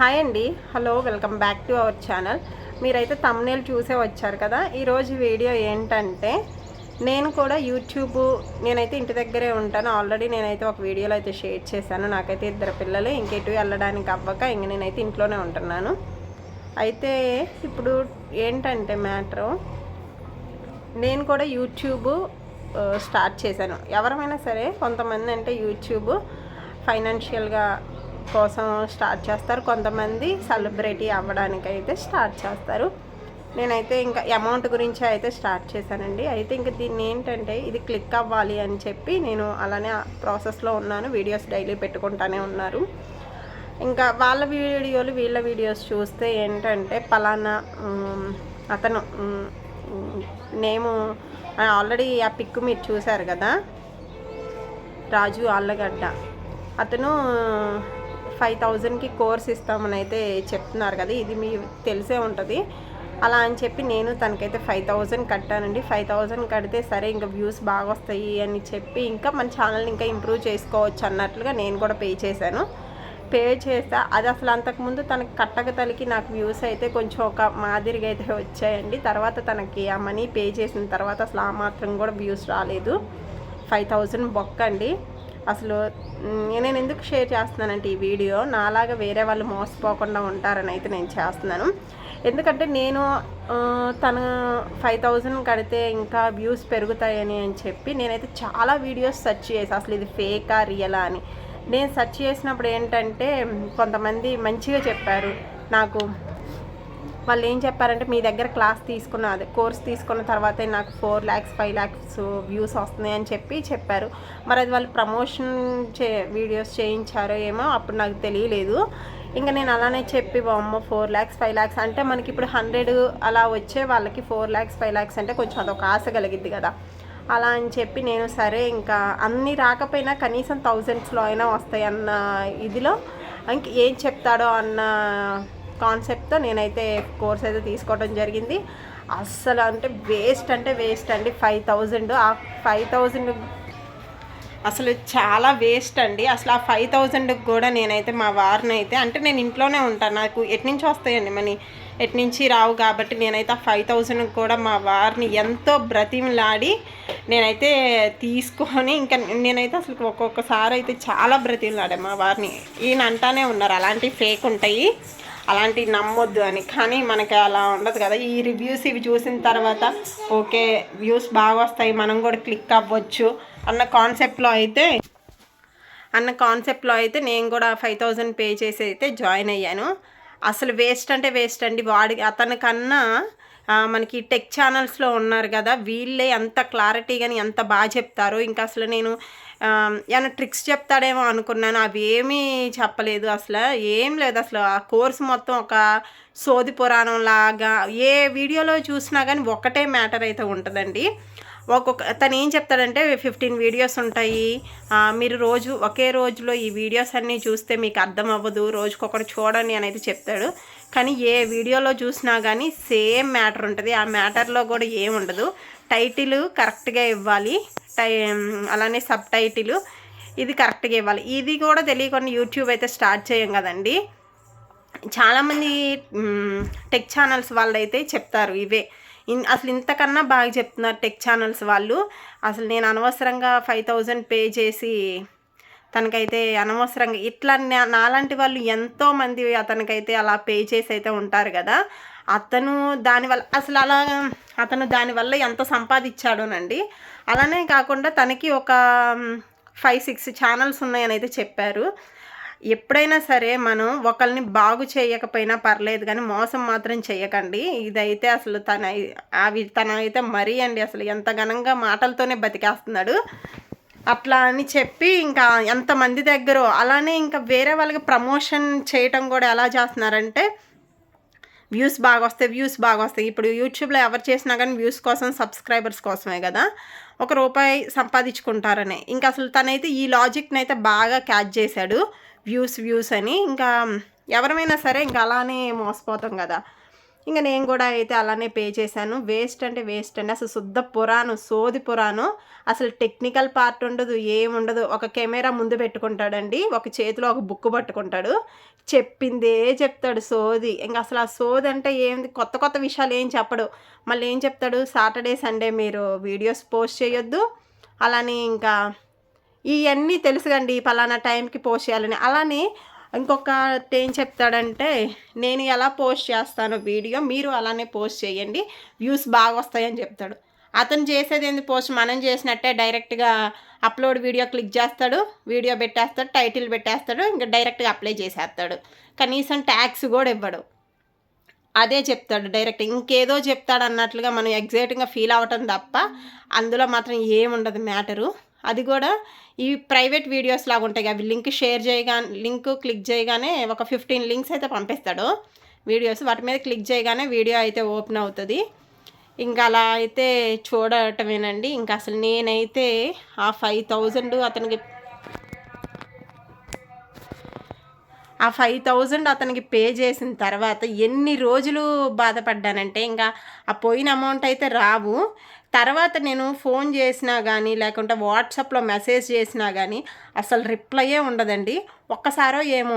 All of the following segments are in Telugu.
హాయ్ అండి. Hello welcome back to our channel మీరైతే తమ్నేల్ చూసే వచ్చారు కదా? ఈరోజు వీడియో ఏంటంటే నేను కూడా యూట్యూబ్ నేనైతే ఇంటి దగ్గరే ఉంటాను. ఆల్రెడీ నేనైతే ఒక వీడియోలో అయితే షేర్ చేశాను. నాకైతే ఇద్దరు పిల్లలు ఇంకెటు వెళ్ళడానికి అవ్వక ఇంక నేనైతే ఇంట్లోనే ఉంటున్నాను. అయితే ఇప్పుడు ఏంటంటే మ్యాటరు నేను కూడా యూట్యూబ్ స్టార్ట్ చేశాను. ఎవరమైనా సరే కొంతమంది అంటే యూట్యూబ్ ఫైనాన్షియల్గా కోసం స్టార్ట్ చేస్తారు. కొంతమంది సెలబ్రిటీ అవ్వడానికి అయితే స్టార్ట్ చేస్తారు. నేనైతే ఇంకా అమౌంట్ గురించి అయితే స్టార్ట్ చేశానండి. అయితే ఇంకా దీన్ని ఏంటంటే ఇది క్లిక్ అవ్వాలి అని చెప్పి నేను అలానే ప్రాసెస్లో ఉన్నాను. వీడియోస్ డైలీ పెట్టుకుంటానే ఉన్నారు. ఇంకా వాళ్ళ వీడియోలు వీళ్ళ వీడియోస్ చూస్తే ఏంటంటే పలానా అతను నేము ఆల్రెడీ ఆ పిక్ మీరు చూశారు కదా? రాజు ఆళ్ళగడ్డ. అతను ఫైవ్ థౌజండ్కి కోర్స్ ఇస్తామని అయితే చెప్తున్నారు కదా ఇది మీ తెలిసే ఉంటుంది. అలా అని చెప్పి నేను తనకైతే ఫైవ్ థౌజండ్ కట్టానండి. ఫైవ్ థౌజండ్ కడితే సరే ఇంకా వ్యూస్ బాగా వస్తాయి అని చెప్పి ఇంకా మన ఛానల్ని ఇంకా ఇంప్రూవ్ చేసుకోవచ్చు అన్నట్లుగా నేను కూడా పే చేశాను. పే చేస్తా అది అసలు అంతకుముందు తనకి కట్టక తలికి నాకు వ్యూస్ అయితే కొంచెం ఒక మాదిరిగా అయితే వచ్చాయండి. తర్వాత తనకి ఆ మనీ పే చేసిన తర్వాత అసలు ఆ మాత్రం కూడా వ్యూస్ రాలేదు. ఫైవ్ థౌజండ్ బొక్క అండి అసలు నేను ఎందుకు షేర్ చేస్తున్నానంటే ఈ వీడియో? నాలాగా వేరే వాళ్ళు మోసపోకుండా ఉంటారని అయితే నేను చేస్తున్నాను. ఎందుకంటే నేను తను ఫైవ్ థౌజండ్ కడితే ఇంకా వ్యూస్ పెరుగుతాయని అని చెప్పి నేనైతే చాలా వీడియోస్ సెర్చ్ చేసి అసలు ఇది ఫేకా రియలా అని. నేను సెర్చ్ చేసినప్పుడు ఏంటంటే కొంతమంది మంచిగా చెప్పారు. నాకు వాళ్ళు ఏం చెప్పారంటే మీ దగ్గర క్లాస్ తీసుకున్న అదే కోర్స్ తీసుకున్న తర్వాతే నాకు four lakhs five lakhs views వస్తున్నాయి అని చెప్పి చెప్పారు. మరి అది వాళ్ళు ప్రమోషన్ చే వీడియోస్ చేయించారో ఏమో అప్పుడు నాకు తెలియలేదు. ఇంకా నేను అలానే చెప్పి అమ్మ ఫోర్ ల్యాక్స్ ఫైవ్ ల్యాక్స్ అంటే మనకి ఇప్పుడు హండ్రెడ్ అలా వచ్చే వాళ్ళకి ఫోర్ ల్యాక్స్ ఫైవ్ ల్యాక్స్ అంటే కొంచెం అదొక ఆశ కలిగిద్ది కదా. అలా అని చెప్పి నేను సరే ఇంకా అన్నీ రాకపోయినా కనీసం థౌజండ్స్లో అయినా వస్తాయి అన్న ఇదిలో. ఇంక ఏం చెప్తాడో అన్న కాన్సెప్ట్తో నేనైతే కోర్స్ అయితే తీసుకోవడం జరిగింది. అస్సలు అంటే వేస్ట్ అంటే వేస్ట్ అండి. ఫైవ్ థౌజండ్ ఆ ఫైవ్ థౌజండ్ అసలు చాలా వేస్ట్ అండి. అసలు ఆ ఫైవ్ థౌజండ్కి కూడా నేనైతే మా వారిని అయితే అంటే నేను ఇంట్లోనే ఉంటాను. నాకు ఎట్నుంచి వస్తాయండి మనీ? ఎట్నుంచి రావు కాబట్టి నేనైతే ఆ ఫైవ్ థౌజండ్కి కూడా మా వారిని ఎంతో బ్రతిమలాడి నేనైతే తీసుకొని ఇంకా నేనైతే అసలు ఒక్కొక్కసారి అయితే చాలా బ్రతిమలాడా మా వారిని. ఈయన అంటానే ఉన్నారు అలాంటివి ఫేక్ ఉంటాయి. అలాంటివి నమ్మొద్దు అని. కానీ మనకి అలా ఉండదు కదా. ఈ రివ్యూస్ ఇవి చూసిన తర్వాత ఓకే వ్యూస్ బాగా వస్తాయి మనం కూడా క్లిక్ అవ్వచ్చు అన్న కాన్సెప్ట్లో అయితే అన్న కాన్సెప్ట్లో అయితే నేను కూడా ఫైవ్ థౌజండ్ పే చేసి అయితే జాయిన్ అయ్యాను. అసలు వేస్ట్ అంటే వేస్ట్ అండి. వాడి అతనికన్నా మనకి టెక్ ఛానల్స్లో ఉన్నారు కదా వీళ్ళే ఎంత క్లారిటీగాని ఎంత బాగా చెప్తారో. ఇంకా అసలు నేను ఏమైనా ట్రిక్స్ చెప్తాడేమో అనుకున్నాను. అవి ఏమీ చెప్పలేదు అసలు. ఏం లేదు అసలు. ఆ కోర్స్ మొత్తం ఒక సోది పురాణం లాగా ఏ వీడియోలో చూసినా కానీ ఒకటే మ్యాటర్ అయితే ఉంటుందండి. ఒక్కొక్క తను ఏం చెప్తాడంటే ఫిఫ్టీన్ వీడియోస్ ఉంటాయి. మీరు రోజు ఒకే రోజులో ఈ వీడియోస్ అన్నీ చూస్తే మీకు అర్థం అవ్వదు. రోజుకొకటి చూడండి అని అయితే చెప్తాడు. కానీ ఏ వీడియోలో చూసినా కానీ సేమ్ మ్యాటర్ ఉంటుంది. ఆ మ్యాటర్లో కూడా ఏముండదు టైటిల్ కరెక్ట్గా ఇవ్వాలి. టై అలానే సబ్ టైటిల్ ఇది కరెక్ట్గా ఇవ్వాలి. ఇది కూడా తెలియకుండా యూట్యూబ్ అయితే స్టార్ట్ చేయం కదండి. చాలామంది టెక్ ఛానల్స్ వాళ్ళు అయితే చెప్తారు ఇవే. ఇన్ అసలు ఇంతకన్నా బాగా చెప్తున్నారు టెక్ ఛానల్స్ వాళ్ళు. అసలు నేను అనవసరంగా ఫైవ్ థౌజండ్ పే చేసి తనకైతే అనవసరంగా ఇట్లా నా- నాలాంటి వాళ్ళు ఎంతోమంది అతనికైతే అలా పే చేసి అయితే ఉంటారు కదా. అతను దానివల్ల అసలు అలా అతను దానివల్ల ఎంత సంపాదించాడోనండి. అలానే కాకుండా తనకి ఒక ఫైవ్ సిక్స్ ఛానల్స్ ఉన్నాయని అయితే చెప్పారు. ఎప్పుడైనా సరే మనం ఒకరిని బాగు చేయకపోయినా పర్లేదు కానీ మోసం మాత్రం చేయకండి ఇదైతే అసలు తన అవి తన అయితే మరీ అండి అసలు ఎంత ఘనంగా మాటలతోనే బతికేస్తున్నాడు. అట్లా అని చెప్పి ఇంకా ఎంతమంది దగ్గర అలానే ఇంకా వేరే వాళ్ళకి ప్రమోషన్ చేయటం కూడా ఎలా చేస్తున్నారంటే వ్యూస్ బాగా వస్తాయి వ్యూస్ బాగా వస్తాయి ఇప్పుడు యూట్యూబ్లో ఎవరు చేసినా కానీ వ్యూస్ కోసం సబ్స్క్రైబర్స్ కోసమే కదా. ఒక రూపాయి సంపాదించుకుంటారని. ఇంకా అసలు తనైతే ఈ లాజిక్ని అయితే బాగా క్యాచ్ చేశాడు. వ్యూస్ వ్యూస్ అని. ఇంకా ఎవరమైనా సరే ఇంకా అలానే మోసపోతాం కదా. ఇంకా నేను కూడా అయితే అలానే పే చేశాను. వేస్ట్ అంటే వేస్ట్ అండి. అసలు శుద్ధ పురాణం సోది పురాణం. అసలు టెక్నికల్ పార్ట్ ఉండదు ఏముండదు ఒక కెమెరా ముందు పెట్టుకుంటాడండి. ఒక చేతిలో ఒక బుక్ పట్టుకుంటాడు. చెప్పిందే చెప్తాడు సోది. ఇంకా అసలు ఆ సోది అంటే ఏంది? కొత్త కొత్త విషయాలు ఏం చెప్పడు. మళ్ళీ ఏం చెప్తాడు? సాటర్డే సండే మీరు వీడియోస్ పోస్ట్ చేయొద్దు. అలానే ఇంకా ఇవన్నీ తెలుసుగండి పలానా టైంకి పోస్ట్ చేయాలని. అలానే ఇంకొకటి ఏం చెప్తాడంటే నేను ఎలా పోస్ట్ చేస్తాను వీడియో మీరు అలానే పోస్ట్ చేయండి వ్యూస్ బాగా వస్తాయని చెప్తాడు. అతను చేసేది ఏంది పోస్ట్? మనం చేసినట్టే డైరెక్ట్గా అప్లోడ్ వీడియో క్లిక్ చేస్తాడు వీడియో పెట్టేస్తాడు టైటిల్ పెట్టేస్తాడు ఇంకా డైరెక్ట్గా అప్లై చేసేస్తాడు. కనీసం ట్యాక్స్ కూడా ఇవ్వడు. అదే చెప్తాడు డైరెక్ట్. ఇంకేదో చెప్తాడు అన్నట్లుగా మనం ఎగ్జైటింగ్గా ఫీల్ అవ్వటం తప్ప అందులో మాత్రం ఏముండదు మ్యాటరు. అది కూడా ఈ ప్రైవేట్ వీడియోస్ లాగా ఉంటాయి అవి లింక్ షేర్ చేయగానే లింక్ క్లిక్ చేయగానే ఒక ఫిఫ్టీన్ లింక్స్ అయితే పంపిస్తాడు వీడియోస్. వాటి మీద క్లిక్ చేయగానే వీడియో అయితే ఓపెన్ అవుతుంది. ఇంకా అలా అయితే చూడటమేనండి. ఇంకా అసలు నేనైతే ఆ ఫైవ్ థౌజండ్ అతనికి ఆ ఫైవ్ థౌజండ్ అతనికి పే చేసిన తర్వాత ఎన్ని రోజులు బాధపడ్డానంటే ఇంకా ఆ పోయిన అమౌంట్ అయితే రావు. తర్వాత నేను ఫోన్ చేసినా కానీ లేకుంటే వాట్సాప్లో మెసేజ్ చేసినా కానీ అసలు రిప్లైయే ఉండదండి. ఒక్కసారో ఏమో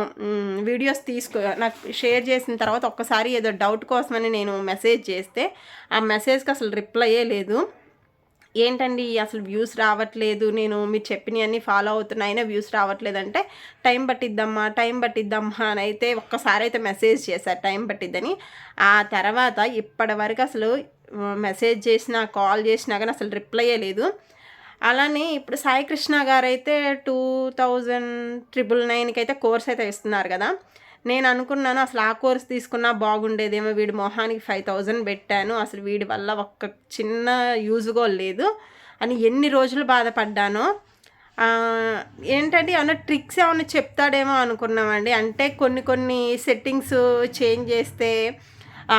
వీడియోస్ తీసుకో నాకు షేర్ చేసిన తర్వాత ఒక్కసారి ఏదో డౌట్ కోసమని నేను మెసేజ్ చేస్తే ఆ మెసేజ్కి అసలు రిప్లైయే లేదు. ఏంటండి అసలు వ్యూస్ రావట్లేదు. నేను మీరు చెప్పినవన్నీ ఫాలో అవుతున్నా అయినా వ్యూస్ రావట్లేదు అంటే టైం పట్టిద్దమ్మా టైం పట్టిద్దమ్మా అని అయితే ఒక్కసారి అయితే మెసేజ్ చేశారు టైం పట్టిద్దని. ఆ తర్వాత ఇప్పటి వరకు అసలు మెసేజ్ చేసినా కాల్ చేసినా కానీ అసలు రిప్లై లేదు. అలానే ఇప్పుడు సాయి కృష్ణ గారు అయితే టూ థౌజండ్ ట్రిపుల్ నైన్కి అయితే కోర్స్ అయితే ఇస్తున్నారు కదా. నేను అనుకున్నాను అసలు ఆ కోర్స్ తీసుకున్నా బాగుండేదేమో వీడి మొహానికి ఫైవ్ థౌజండ్ పెట్టాను అసలు వీడి వల్ల ఒక్క చిన్న యూజ్ కూడా లేదు అని ఎన్ని రోజులు బాధపడ్డానో. ఏంటంటే ఏమైనా ట్రిక్స్ ఏమైనా చెప్తాడేమో అనుకున్నామండి. అంటే కొన్ని కొన్ని సెట్టింగ్స్ చేంజ్ చేస్తే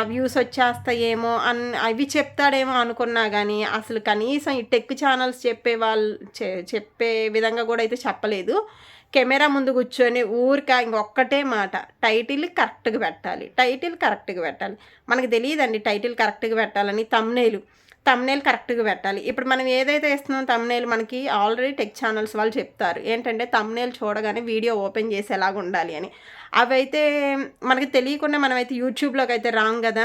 వ్యూస్ వచ్చేస్తాయేమో అన్ అవి చెప్తాడేమో అనుకున్నా కానీ అసలు కనీసం ఈ టెక్ ఛానల్స్ చెప్పే వాళ్ళు చె- చెప్పే విధంగా కూడా అయితే చెప్పలేదు. కెమెరా ముందు కూర్చొని ఊరిక ఇంకొక్కటే మాట టైటిల్ కరెక్ట్గా పెట్టాలి టైటిల్ కరెక్ట్గా పెట్టాలి. మనకు తెలియదండి టైటిల్ కరెక్ట్గా పెట్టాలని తమ్నేలు తమ్నేల్ కరెక్ట్గా పెట్టాలి. ఇప్పుడు మనం ఏదైతే వేస్తున్నాం తమ్నేల్ మనకి ఆల్రెడీ టెక్ ఛానల్స్ వాళ్ళు చెప్తారు. ఏంటంటే తమ్నేల్ చూడగానే వీడియో ఓపెన్ చేసేలాగా ఉండాలి అని. అవైతే మనకి తెలియకుండా మనమైతే యూట్యూబ్లోకి అయితే రాం కదా.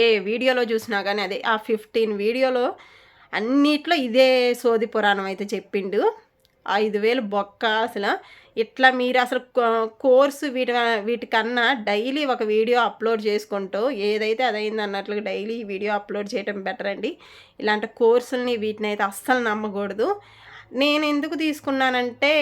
ఏ వీడియోలో చూసినా కానీ అదే ఆ ఫిఫ్టీన్ వీడియోలో అన్నిట్లో ఇదే సోది పురాణం అయితే చెప్పిండు. ఐదు వేలు బొక్క అసలు. ఇట్లా మీరు అసలు కోర్సు వీటి వీటికన్నా డైలీ ఒక వీడియో అప్లోడ్ చేసుకుంటూ ఏదైతే అదైంది అన్నట్లుగా డైలీ వీడియో అప్లోడ్ చేయడం బెటర్ అండి. ఇలాంటి కోర్సుల్ని వీటిని అయితే అస్సలు నమ్మకూడదు. నేను ఎందుకు తీసుకున్నానంటే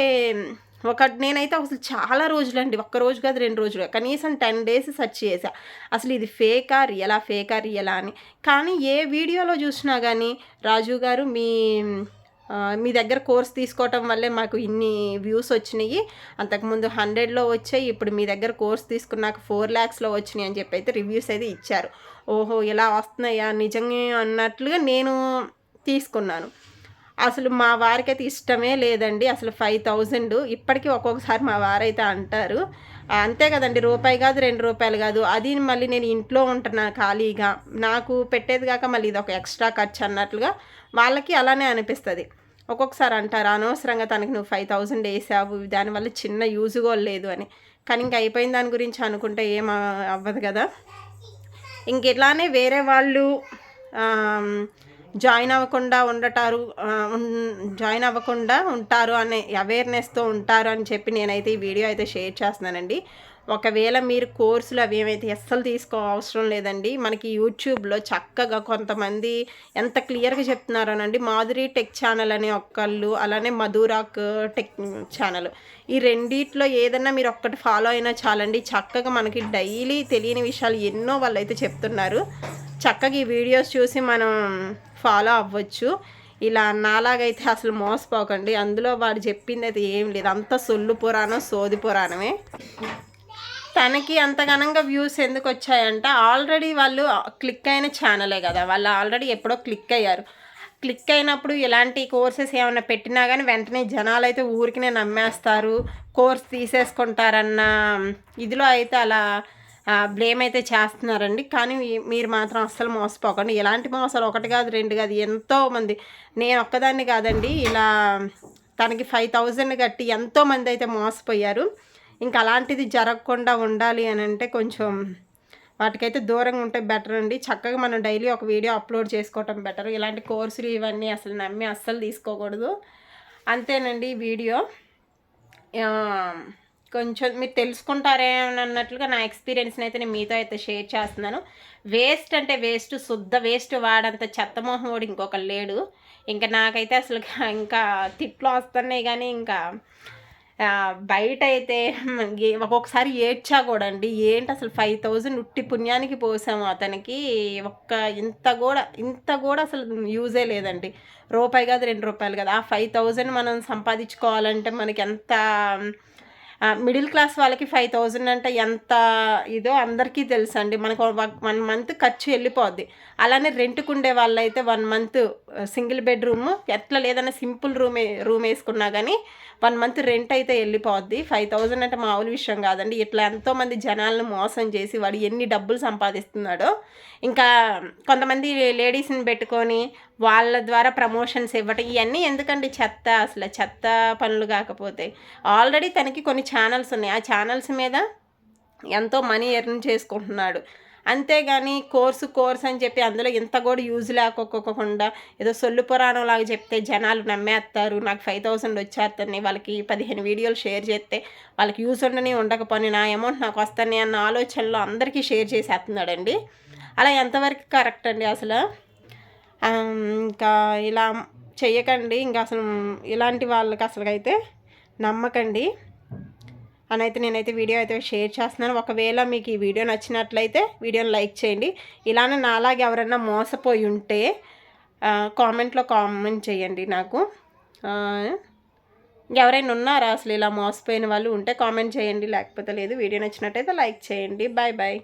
ఒక నేనైతే అసలు చాలా రోజులు అండి ఒక్క రోజు కాదు రెండు రోజులు కనీసం టెన్ డేస్ సెర్చ్ చేసా అసలు ఇది ఫేకా రియలా ఫేకా రియలా అని. కానీ ఏ వీడియోలో చూసినా కానీ రాజు గారు మీ మీ దగ్గర కోర్స్ తీసుకోవటం వల్లే మాకు ఇన్ని వ్యూస్ వచ్చినాయి. అంతకుముందు హండ్రెడ్లో వచ్చాయి ఇప్పుడు మీ దగ్గర కోర్స్ తీసుకున్నాక ఫోర్ ల్యాక్స్లో వచ్చినాయి అని చెప్పి అయితే రివ్యూస్ అయితే ఇచ్చారు. ఓహో ఇలా వస్తున్నాయా? నిజంగా అన్నట్లుగా నేను తీసుకున్నాను. అసలు మా వారికి అయితే ఇష్టమే లేదండి. అసలు ఫైవ్ థౌజండ్ ఇప్పటికీ ఒక్కొక్కసారి మా వారైతే అంటారు. అంతే కదండి రూపాయి కాదు రెండు రూపాయలు కాదు. అది మళ్ళీ నేను ఇంట్లో ఉంటున్నాను ఖాళీగా. నాకు పెట్టేది కాక మళ్ళీ ఇది ఒక ఎక్స్ట్రా ఖర్చు అన్నట్లుగా వాళ్ళకి అలానే అనిపిస్తుంది. ఒక్కొక్కసారి అంటారు అనవసరంగా తనకి నువ్వు ఫైవ్ థౌజండ్ వేసావు దానివల్ల చిన్న యూజ్ కూడా లేదు అని. కానీ ఇంక అయిపోయిన దాని గురించి అనుకుంటే ఏం అవ్వదు కదా. ఇంక ఇట్లానే వేరే వాళ్ళు జాయిన్ అవ్వకుండా ఉండటారు జాయిన్ అవ్వకుండా ఉంటారు అనే అవేర్నెస్తో ఉంటారు అని చెప్పి నేనైతే ఈ వీడియో అయితే షేర్ చేస్తున్నానండి. ఒకవేళ మీరు కోర్సులు అవి ఏమైతే అస్సలు తీసుకో అవసరం లేదండి. మనకి యూట్యూబ్లో చక్కగా కొంతమంది ఎంత క్లియర్గా చెప్తున్నారోనండి. మాధురి టెక్ ఛానల్ అనే ఒక్కళ్ళు అలానే మధురాక్ టెక్ ఛానల్. ఈ రెండిట్లో ఏదన్నా మీరు ఒక్కటి ఫాలో అయినా చాలండి. చక్కగా మనకి డైలీ తెలియని విషయాలు ఎన్నో వాళ్ళు అయితే చెప్తున్నారు. చక్కగా ఈ వీడియోస్ చూసి మనం ఫాలో అవ్వచ్చు. ఇలా నాలాగైతే అసలు మోసపోకండి. అందులో వాడు చెప్పింది అయితే ఏం లేదు. అంత సొల్లు పురాణం సోది పురాణమే. తనకి అంత ఘనంగా వ్యూస్ ఎందుకు వచ్చాయంటే ఆల్రెడీ వాళ్ళు క్లిక్ అయిన ఛానలే కదా. వాళ్ళు ఆల్రెడీ ఎప్పుడో క్లిక్ అయ్యారు. క్లిక్ అయినప్పుడు ఇలాంటి కోర్సెస్ ఏమైనా పెట్టినా కానీ వెంటనే జనాలు అయితే ఊరికినే నమ్మేస్తారు. కోర్స్ తీసేసుకుంటారన్న ఇదిలో అయితే అలా బ్లేమ్ అయితే చేస్తున్నారండి. కానీ మీరు మాత్రం అస్సలు మోసపోకండి. ఇలాంటి మోసాలు ఒకటి కాదు రెండు కాదు ఎంతోమంది నేను ఒక్కదాన్ని కాదండి. ఇలా తనకి ఫైవ్ థౌజండ్ కట్టి ఎంతోమంది అయితే మోసపోయారు. ఇంకా అలాంటిది జరగకుండా ఉండాలి అని అంటే కొంచెం వాటికైతే దూరంగా ఉంటే బెటర్ అండి. చక్కగా మనం డైలీ ఒక వీడియో అప్లోడ్ చేసుకోవటం బెటర్. ఇలాంటి కోర్సులు ఇవన్నీ అసలు నమ్మి అస్సలు తీసుకోకూడదు. అంతేనండి ఈ వీడియో. కొంచెం మీరు తెలుసుకుంటారేమో అన్నట్లుగా నా ఎక్స్పీరియన్స్ని అయితే నేను మీతో అయితే షేర్ చేస్తున్నాను. వేస్ట్ అంటే వేస్ట్ శుద్ధ వేస్ట్ వాడంత చెత్తమోహం వాడు ఇంకొకరు లేడు. ఇంకా నాకైతే అసలు ఇంకా తిట్లు వస్తున్నాయి కానీ ఇంకా బయట అయితే ఒక్కొక్కసారి ఏడ్చా కూడా అండి. ఏంటి అసలు ఫైవ్ థౌజండ్ ఉట్టి పుణ్యానికి పోసాము అతనికి. ఒక్క ఇంత కూడా ఇంత కూడా అసలు యూజే లేదండి. రూపాయి కాదు రెండు రూపాయలు కాదు. ఆ ఫైవ్ థౌజండ్ మనం సంపాదించుకోవాలంటే మనకి ఎంత మిడిల్ క్లాస్ వాళ్ళకి ఫైవ్ థౌజండ్ అంటే ఎంత ఇదో అందరికీ తెలుసు అండి మనకు వన్ మంత్ ఖర్చు వెళ్ళిపోద్ది. అలానే రెంట్కు ఉండే వాళ్ళైతే వన్ మంత్ సింగిల్ బెడ్రూమ్ ఎట్లా లేదన్నా సింపుల్ రూమ్ రూమ్ వేసుకున్నా కానీ వన్ మంత్ రెంట్ అయితే వెళ్ళిపోద్ది. ఫైవ్ థౌజండ్ అంటే మామూలు విషయం కాదండి. ఇట్లా ఎంతోమంది జనాలను మోసం చేసి వాడు ఎన్ని డబ్బులు సంపాదిస్తున్నాడో. ఇంకా కొంతమంది లేడీస్ని పెట్టుకొని వాళ్ళ ద్వారా ప్రమోషన్స్ ఇవ్వటం ఇవన్నీ ఎందుకండి చెత్త? అసలు చెత్త పనులు కాకపోతే. ఆల్రెడీ తనకి కొన్ని ఛానల్స్ ఉన్నాయి. ఆ ఛానల్స్ మీద ఎంతో మనీ ఎర్న్ చేసుకుంటున్నాడు. అంతేగాని కోర్సు కోర్స్ అని చెప్పి అందులో ఇంత కూడా యూజ్ లేకపోకుండా ఏదో సొల్లు పురాణం లాగా చెప్తే జనాలు నమ్మేస్తారు. నాకు ఫైవ్ థౌసండ్ వచ్చేస్తాయి వాళ్ళకి పదిహేను వీడియోలు షేర్ చేస్తే వాళ్ళకి యూజ్ ఉండని ఉండకపోని నా అమౌంట్ నాకు వస్తాయి అన్న ఆలోచనలో అందరికీ షేర్ చేసేస్తున్నాడండి. అలా ఎంతవరకు కరెక్ట్ అండి అసలు? ఇంకా ఇలా చెయ్యకండి. ఇంకా అసలు ఇలాంటి వాళ్ళకి అసలు అయితే నమ్మకండి. అని అయితే నేనైతే వీడియో అయితే షేర్ చేస్తున్నాను. ఒకవేళ మీకు ఈ వీడియో నచ్చినట్లయితే వీడియోని లైక్ చేయండి. ఇలానే నాలాగే ఎవరైనా మోసపోయి ఉంటే కామెంట్లో కామెంట్ చేయండి నాకు. ఎవరైనా ఉన్నారా అసలు ఇలా మోసపోయిన వాళ్ళు ఉంటే కామెంట్ చేయండి. లేకపోతే లేదు వీడియో నచ్చినట్టయితే లైక్ చేయండి. Bye bye.